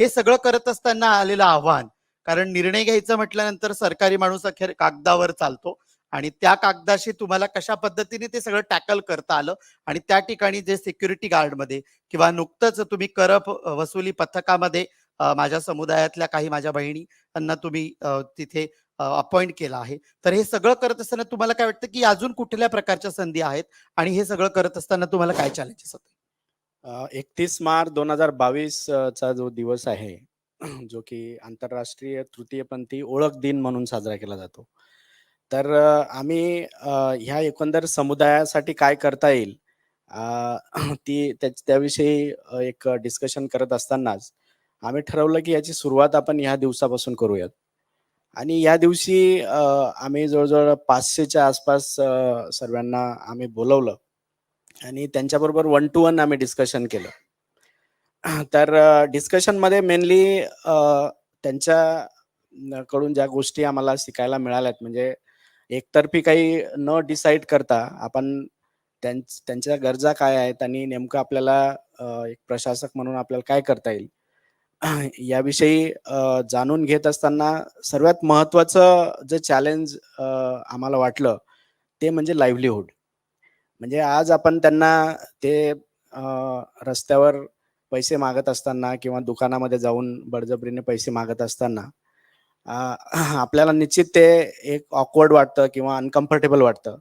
हे सगळं करत असताना आलेलं आव्हान. कारण निर्णय घ्यायचं म्हटल्यानंतर सरकारी माणूस अखेर कागदावर चालतो आणि त्या कागदाशी तुम्हाला कशा पद्धतीने ते सगळं टॅकल करता आलं आणि त्या ठिकाणी जे सिक्युरिटी गार्डमध्ये किंवा नुकतंच तुम्ही कर वसुली पथकामध्ये माझ्या समुदायातल्या काही माझ्या बहिणींना तुम्ही तिथे अपॉइंट केला आहे. तर हे सगळं करत असताना तुम्हाला काय वाटतं की अजून कुठल्या प्रकारच्या संधी आहेत आणि हे सगळं करत असताना तुम्हाला काय चॅलेंजेस होते एकतीस मार्च दोन हजार बावीस चा जो दिवस आहे जो की आंतरराष्ट्रीय तृतीयपंथी ओळख दिन म्हणून साजरा केला जातो. तर आम्ही ह्या एकंदर समुदायासाठी काय करता येईल ती त्या- त्याविषयी एक डिस्कशन करत असतानाच आम्ही ठरवलं की याची सुरुवात आपण ह्या दिवसापासून करूयात. आणि या दिवशी आम्ही जवळजवळ पाचशेच्या आसपास सर्वांना आम्ही बोलवलं. आणि त्यांच्याबरोबर वन टू वन आम्ही डिस्कशन केलं. तर डिस्कशनमध्ये मेनली त्यांच्या कडून ज्या गोष्टी आम्हाला शिकायला मिळाल्यात म्हणजे एकतर्फी काही न डिसाईड करता आपण त्यां त्यांच्या गरजा काय आहेत आणि नेमकं आपल्याला एक प्रशासक म्हणून आपल्याला काय करता येईल याविषयी जाणून घेत असताना सर्वात महत्त्वाचं जे चॅलेंज आम्हाला वाटलं ते म्हणजे लाईव्हलीहूड म्हणजे आज आपण त्यांना ते रस्त्यावर पैसे मागत असताना किंवा दुकानामध्ये जाऊन बळजबरीने पैसे मागत असताना आपल्याला निश्चित ते एक ऑकवर्ड वाटतं किंवा अनकम्फर्टेबल वाटतं.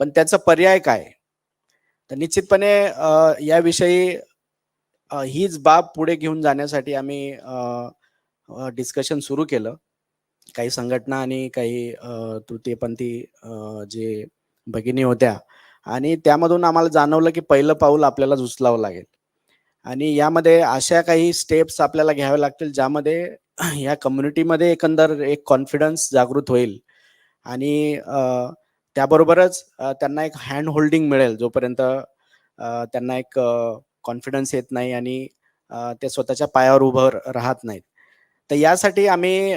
पण त्याचा पर्याय काय? तर निश्चितपणे याविषयी हीच बाब पुढे घेऊन जाण्यासाठी आम्ही डिस्कशन सुरू केलं. काही संघटना आणि काही तृतीयपंथी जे भगिनी होत्या आणि त्यामधून आम्हाला जाणवलं की पहिलं पाऊल आपल्याला उचलावं लागेल. आणि यामध्ये अशा काही स्टेप्स आपल्याला घ्याव्या लागतील ज्यामध्ये या कम्युनिटीमध्ये एकंदर एक कॉन्फिडन्स जागृत होईल. आणि त्याबरोबरच त्यांना एक हँड होल्डिंग मिळेल जोपर्यंत त्यांना एक कॉन्फिडन्स येत नाही आणि ते स्वतःच्या पायावर उभं राहत नाहीत. तर यासाठी आम्ही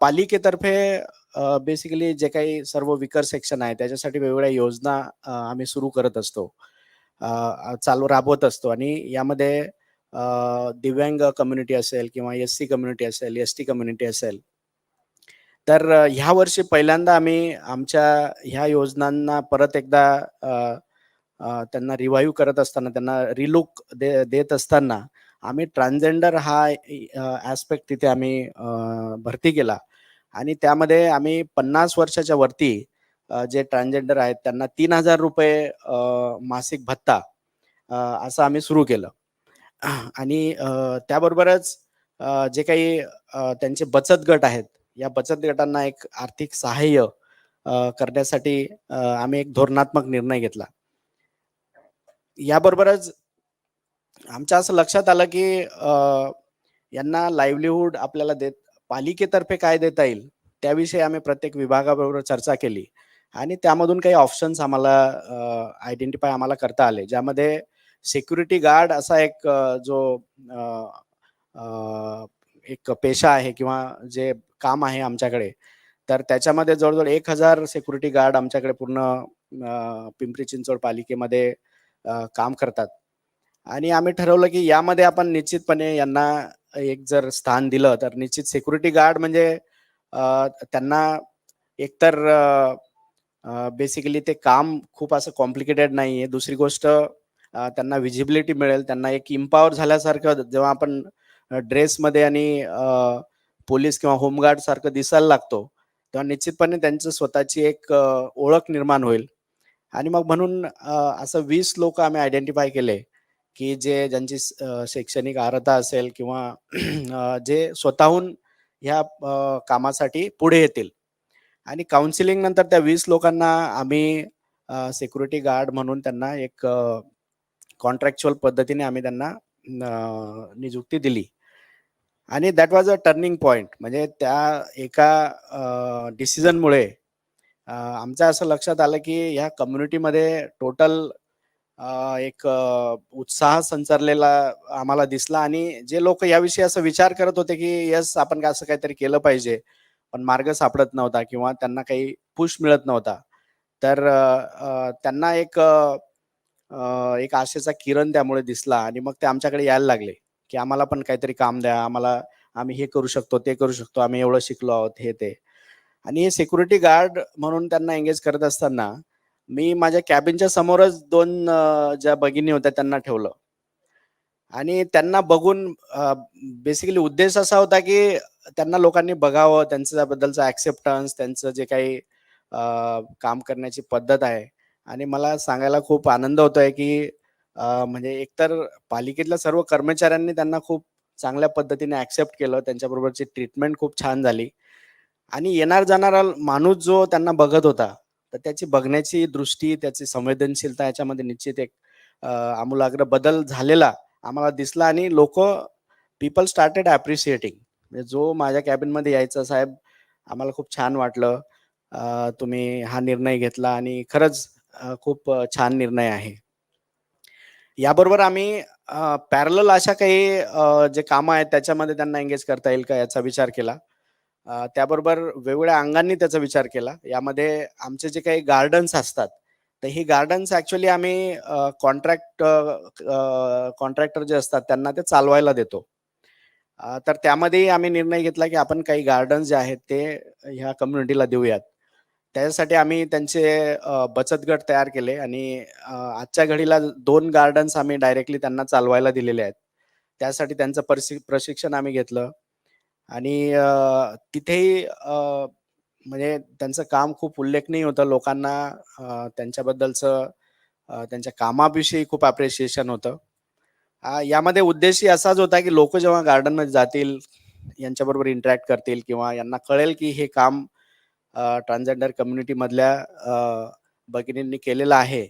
पालिकेतर्फे बेसिकली जे काही सर्व विकर सेक्शन आहे त्याच्यासाठी वेगवेगळ्या योजना आम्ही सुरू करत असतो. चालू राबवत असतो. आणि यामध्ये दिव्यांग कम्युनिटी असेल किंवा एस सी कम्युनिटी असेल एस टी कम्युनिटी असेल. तर ह्या वर्षी पहिल्यांदा आम्ही आमच्या ह्या योजनांना परत एकदा त्यांना रिवाईव्ह करत असताना त्यांना रिलुक दे देत असताना आम्ही ट्रान्सजेंडर हा ॲस्पेक्ट तिथे आम्ही भरती केला. आणि त्यामध्ये आम्ही पन्नास वर्षाच्या वरती जे ट्रान्सजेंडर आहेत त्यांना तीन हजार रुपये मासिक भत्ता असं आम्ही सुरू केलं. आणि त्याबरोबरच जे काही त्यांचे बचत गट आहेत या बचत गटांना एक आर्थिक सहाय्य करण्यासाठी आम्ही एक धोरणात्मक निर्णय घेतला. याबरोबरच आमच्या असं लक्षात आलं की यांना लाईव्हलीहूड आपल्याला देत पालिकेतर्फे काय देता येईल त्याविषयी आम्ही प्रत्येक विभागाबरोबर चर्चा केली. आणि त्यामधून काही ऑप्शन्स आम्हाला आयडेंटिफाय आम्हाला करता आले. ज्यामध्ये सिक्युरिटी गार्ड असा एक जो एक पेशा आहे किंवा जे काम आहे आमच्याकडे तर त्याच्यामध्ये जवळजवळ एक हजार सिक्युरिटी गार्ड आमच्याकडे पूर्ण पिंपरी चिंचवड पालिकेमध्ये काम करतात. आणि आम्ही ठरवलं की यामध्ये आपण निश्चितपणे यांना एक जर स्थान दिलं तर निश्चित सिक्युरिटी गार्ड म्हणजे त्यांना एकतर बेसिकली ते काम खूप असं कॉम्प्लिकेटेड नाही आहे दुसरी गोष्ट त्यांना विजिबिलिटी मिळेल त्यांना एक इम्पॉवर झाल्यासारखं जेव्हा आपण ड्रेसमध्ये आणि पोलीस किंवा होमगार्ड सारखं दिसायला लागतो तेव्हा निश्चितपणे त्यांचं स्वतःची एक ओळख निर्माण होईल. आणि मग म्हणून असं वीस लोक आम्ही आयडेंटिफाय केले. की जे ज्यांची शैक्षणिक अर्हता असेल किंवा जे स्वतःहून ह्या कामासाठी पुढे येतील. आणि काउन्सिलिंग नंतर त्या वीस लोकांना आम्ही सिक्युरिटी गार्ड म्हणून त्यांना एक कॉन्ट्रॅक्च्युअल पद्धतीने आम्ही त्यांना नियुक्ती दिली. आणि that was a turning point म्हणजे त्या एका डिसिजनमुळे आमचं असं लक्षात आलं की ह्या कम्युनिटीमध्ये टोटल एक उत्साह संचारलेला आम्हाला दिसला आणि जे लोक याविषयी असं विचार करत होते की यस आपण का असं काहीतरी केलं पाहिजे? पण मार्ग सापडत नव्हता किंवा त्यांना काही पुश मिळत नव्हता. तर त्यांना एक एक आशेचा किरण त्यामुळे दिसला आणि मग ते आमच्याकडे यायला लागले की आम्हाला पण काहीतरी काम द्या आम्हाला आम्ही हे करू शकतो ते करू शकतो आम्ही एवढं शिकलो आहोत हे ते. आणि हे सिक्युरिटी गार्ड म्हणून त्यांना एंगेज करत असताना मी माझ्या कॅबिनच्या समोरच दोन ज्या भगिनी होत्या त्यांना ठेवलं. आणि त्यांना बघून बेसिकली उद्देश असा होता की त्यांना लोकांनी बघावं त्यांच्याबद्दलचं ऍक्सेप्टन्स त्यांचं जे काही काम करण्याची पद्धत आहे. आणि मला सांगायला खूप आनंद होतोय की म्हणजे एकतर पालिकेतल्या सर्व कर्मचाऱ्यांनी त्यांना खूप चांगल्या पद्धतीने ऍक्सेप्ट केलं त्यांच्याबरोबरची ट्रीटमेंट खूप छान झाली. आणि येणार जाणारा माणूस जो त्यांना बघत होता तर त्याची बघण्याची दृष्टी त्याची संवेदनशीलता याच्यामध्ये निश्चित एक आमूलाग्र बदल झालेला आम्हाला दिसला आणि लोक पीपल स्टार्टेड ॲप्रिशिएटिंग म्हणजे जो माझ्या कॅबिनमध्ये यायचा साहेब आम्हाला खूप छान वाटलं. तुम्ही हा निर्णय घेतला आणि खरंच खूप छान निर्णय आहे. याबरोबर आम्ही पॅरल अशा काही जे कामं आहेत त्याच्यामध्ये त्यांना एंगेज करता येईल का याचा विचार केला. त्याबरोबर वेगवेगळ्या अंगांनी त्याचा विचार केला. यामध्ये आमचे जे काही गार्डन्स असतात तर ही गार्डन्स ऍक्च्युली आम्ही कॉन्ट्रॅक्ट कॉन्ट्रॅक्टर जे असतात त्यांना ते चालवायला देतो. तर त्यामध्येही आम्ही निर्णय घेतला की आपण काही गार्डन्स जे आहेत ते ह्या कम्युनिटीला देऊयात. त्याच्यासाठी आम्ही त्यांचे बचत गट तयार केले आणि आजच्या घडीला दोन गार्डन्स आम्ही डायरेक्टली त्यांना चालवायला दिलेले आहेत. त्यासाठी त्यांचं प्रशिक्षण आम्ही घेतलं. आणि तिथेही म्हणजे त्यांचं काम खूप उल्लेखनीय होतं लोकांना त्यांच्याबद्दलचं त्यांच्या कामाविषयी खूप अप्रिशिएशन होतं. यामध्ये उद्देशही असाच होता की लोक जेव्हा गार्डनमध्ये जातील यांच्याबरोबर इंटरॅक्ट करतील किंवा यांना कळेल की हे काम ट्रान्सजेंडर कम्युनिटी मधल्या भगिनींनी केलेलं आहे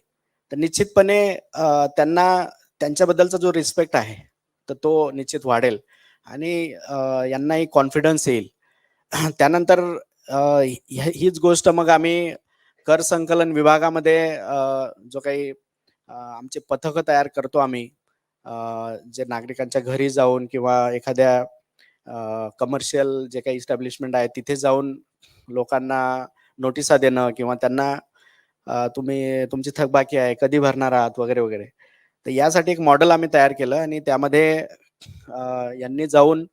तर निश्चितपणे त्यांना त्यांच्याबद्दलचा जो रिस्पेक्ट आहे तर तो निश्चित वाढेल. आणि यांनाही कॉन्फिडन्स येईल. त्यानंतर हीच गोष्ट मग आम्ही कर संकलन विभागामध्ये जो काही आमचे पथक तयार करतो आम्ही जे नागरिकांच्या घरी जाऊन किंवा एखाद्या कमर्शियल जे काही इस्टॅब्लिशमेंट आहे तिथे जाऊन लोकांना नोटिसा देणं किंवा त्यांना तुम्ही तुमची थकबाकी आहे कधी भरणार आहात वगैरे वगैरे. तर यासाठी एक मॉडेल आम्ही तयार केलं आणि त्यामध्ये यांनी जाऊन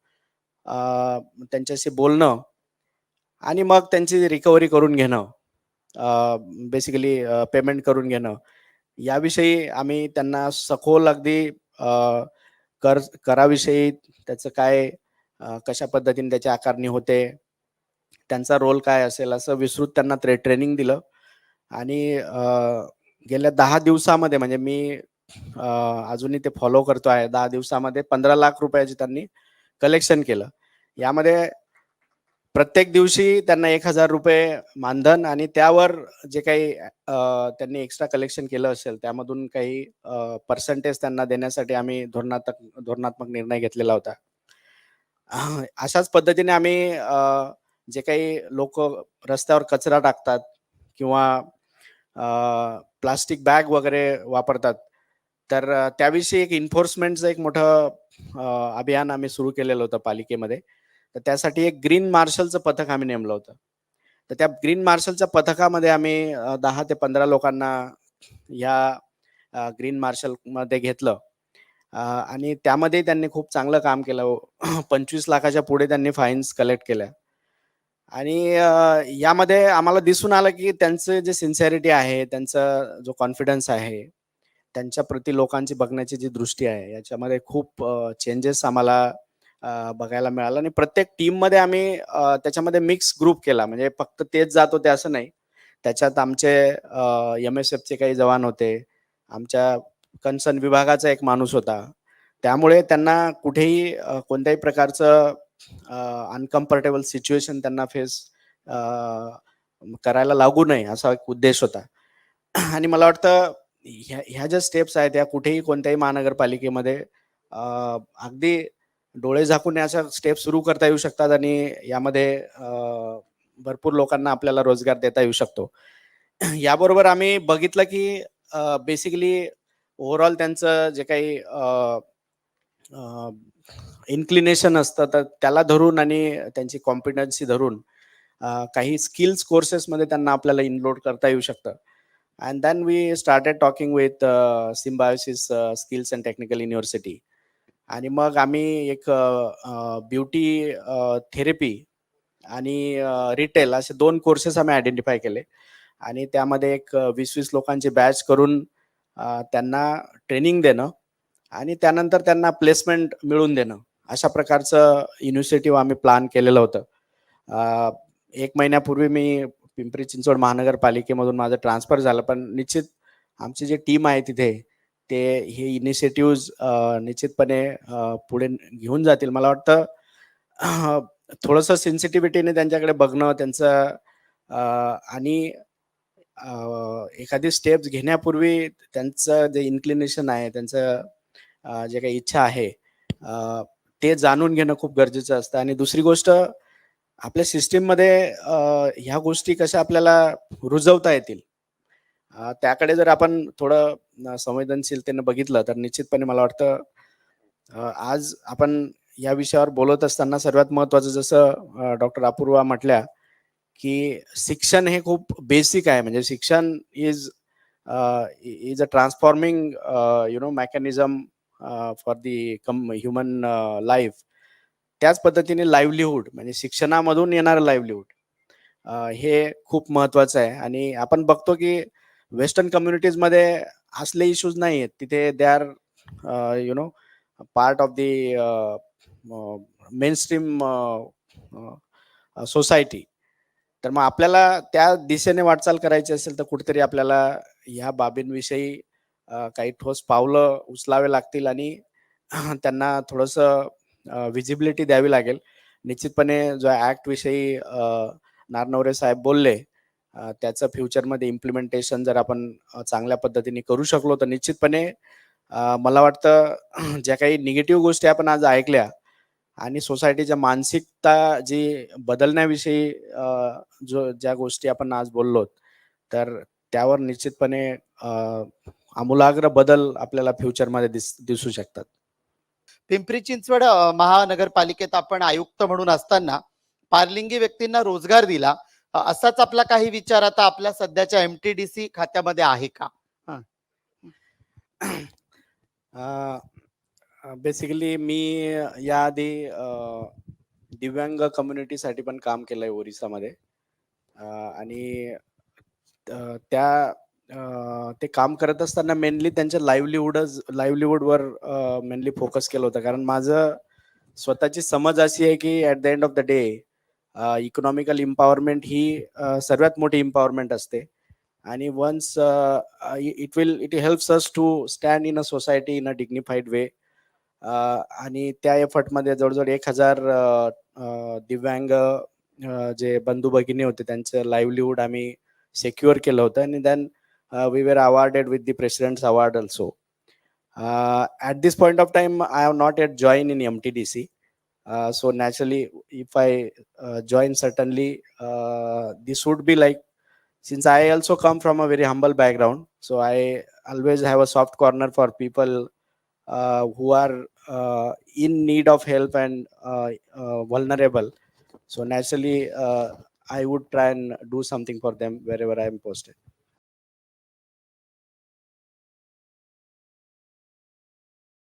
त्यांच्याशी बोलणं आणि मग त्यांची रिकव्हरी करून घेणं. बेसिकली पेमेंट करून घेणं. याविषयी आम्ही त्यांना सखोल अगदी कर कराविषयी त्याचं काय कशा पद्धतीने त्याची आकारणी होते त्यांचा रोल काय असेल असं विस्तृत त्यांना ट्रे ट्रेनिंग दिलं. आणि गेल्या दहा दिवसामध्ये म्हणजे मी अजूनही ते फॉलो करतो आहे. दहा दिवसामध्ये पंधरा लाख रुपयाचे त्यांनी कलेक्शन केलं. यामध्ये प्रत्येक दिवशी त्यांना एक हजार रुपये मानधन आणि त्यावर जे काही त्यांनी एक्स्ट्रा कलेक्शन केलं असेल त्यामधून काही पर्सेंटेज त्यांना देण्यासाठी आम्ही धोरणात्मक धोरणात्मक निर्णय घेतलेला होता. अशाच पद्धतीने आम्ही जे काही लोक रस्त्यावर कचरा टाकतात किंवा प्लास्टिक बॅग वगैरे वापरतात तर त्याविषयी एक इन्फोर्समेंटचं एक मोठं अभियान आम्ही सुरू केलेलं होतं पालिकेमध्ये. तर त्यासाठी एक ग्रीन मार्शलचं पथक आम्ही नेमलं होतं. तर त्या ग्रीन मार्शलच्या पथकामध्ये आम्ही दहा ते पंधरा लोकांना ह्या ग्रीन मार्शलमध्ये घेतलं. आणि त्यामध्ये त्यांनी खूप चांगलं काम केलं. पंचवीस लाखाच्या पुढे त्यांनी फाईन्स कलेक्ट केल्या. आणि यामध्ये आम्हाला दिसून आलं की त्यांचं जे सिन्सिअरिटी आहे त्यांचा जो कॉन्फिडन्स आहे त्यांच्या प्रति लोकांची बघण्याची जी दृष्टी आहे याच्यामध्ये खूप चेंजेस आम्हाला बघायला मिळालं. आणि प्रत्येक टीममध्ये आम्ही त्याच्यामध्ये मिक्स ग्रुप केला. म्हणजे फक्त तेच जात होते असं नाही. त्याच्यात आमचे एम एस एफचे काही जवान होते. आमच्या कन्सर्न विभागाचा एक माणूस होता. त्यामुळे त्यांना कुठेही कोणत्याही प्रकारचं अनकम्फर्टेबल सिच्युएशन त्यांना फेस करायला लागू नये असा एक उद्देश होता. आणि मला वाटतं ह्या ह्या ज्या स्टेप्स आहेत त्या कुठेही कोणत्याही महानगरपालिकेमध्ये अगदी डोळे झाकून याच्या स्टेप सुरू करता येऊ शकतात आणि यामध्ये भरपूर लोकांना आपल्याला रोजगार देता येऊ शकतो. याबरोबर आम्ही बघितलं की बेसिकली ओव्हरऑल त्यांचं जे काही इन्क्लिनेशन असतं तर त्याला धरून आणि त्यांची कॉम्पिटन्सी धरून काही स्किल्स कोर्सेसमध्ये त्यांना आपल्याला इनलोड करता येऊ शकतं. And started we started talking with uh, skills and technical university आणि मग आम्ही एक uh, uh, beauty therapy uh, आणि रिटेल असे दोन कोर्सेस आम्ही आयडेंटिफाय केले. आणि त्यामध्ये एक वीस वीस लोकांची बॅच करून त्यांना ट्रेनिंग देणं आणि त्यानंतर त्यांना प्लेसमेंट मिळवून देणं. अशा प्रकारचं इनिशिएटिव्ह आम्ही प्लॅन केलेलं होतं. एक महिन्यापूर्वी मी पिंपरी चिंचवड महानगरपालिकेमधून माझं ट्रान्सफर झालं. पण निश्चित आमची जी टीम आहे तिथे ते हे इनिशिएटिव्ज निश्चितपणे पुढे घेऊन जातील. मला वाटतं थोडंसं सेन्सिटिव्हिटीने त्यांच्याकडे बघणं त्यांचं आणि एखादी स्टेप्स घेण्यापूर्वी त्यांचं जे इन्क्लिनेशन आहे त्यांचं जे काही इच्छा आहे ते जाणून घेणं खूप गरजेचं असतं. आणि दुसरी गोष्ट आपल्या सिस्टीममध्ये ह्या गोष्टी कशा आपल्याला रुजवता येतील? त्याकडे जर आपण थोडं संवेदनशीलतेनं बघितलं तर निश्चितपणे मला वाटतं आज आपण या विषयावर बोलत असताना सर्वात महत्वाचं जसं डॉक्टर अपूर्वा म्हटल्या की शिक्षण हे खूप बेसिक आहे. म्हणजे शिक्षण is is a transforming you know mechanism for the come human life त्याच पद्धतीने लाईव्हलीहूड म्हणजे शिक्षणामधून येणारं लाईव्हलीहूड हे खूप महत्वाचं आहे. आणि आपण बघतो की वेस्टर्न कम्युनिटीजमध्ये असले इश्यूज नाही आहेत तिथे they are you know part of the mainstream society तर मग आपल्याला त्या दिशेने वाटचाल करायची असेल तर कुठेतरी आपल्याला ह्या बाबींविषयी काही ठोस पावलं उचलावे लागतील आणि त्यांना थोडंसं विजिबिलिटी द्यावी लागेल. निश्चितपणे जो ऍक्ट विषयी नारनवरे साहेब बोलले त्याचं फ्युचरमध्ये इम्प्लिमेंटेशन जर आपण चांगल्या पद्धतीने करू शकलो तर निश्चितपणे मला वाटतं ज्या काही निगेटिव्ह गोष्टी आपण आज ऐकल्या आणि सोसायटीच्या मानसिकता जी बदलण्याविषयी जो ज्या गोष्टी आपण आज बोललो तर त्यावर निश्चितपणे आमूलाग्र बदल आपल्याला फ्युचरमध्ये दिस दिसू शकतात. पिंपरी चिंचवड महानगरपालिकेत आपण आयुक्त म्हणून असताना पारलिंगी व्यक्तींना रोजगार दिला. असाच आपला काही विचार आता आपल्या सध्याच्या एमटीडीसी खात्यामध्ये आहे का? बेसिकली मी याआधी दिव्यांग कम्युनिटीसाठी पण काम केलंय ओरिसामध्ये. आणि त्या ते काम करत असताना मेनली त्यांच्या लाईव्हलीहूडच लाईव्हलीहूडवर मेनली फोकस केलं होतं. कारण माझं स्वतःची समज अशी आहे की at the end of the day economical empowerment ही सर्वात मोठी इम्पॉवरमेंट असते. आणि once it will it helps us to stand in a society in a dignified way आणि त्या एफर्टमध्ये जवळजवळ एक हजार दिव्यांग जे बंधू भगिनी होते त्यांचं लाईव्हलीहूड आम्ही सेक्युअर केलं होतं. आणि then uh, we were awarded with the President's Award also. Uh, at this point of time, I have not yet joined in MTDC. Uh, so naturally, if I uh, join, certainly uh, this would be like, since I also come from a very humble background, so I always have a soft corner for people uh, who are uh, in need of help and uh, uh, vulnerable. So naturally, uh, I would try and do something for them wherever I am posted.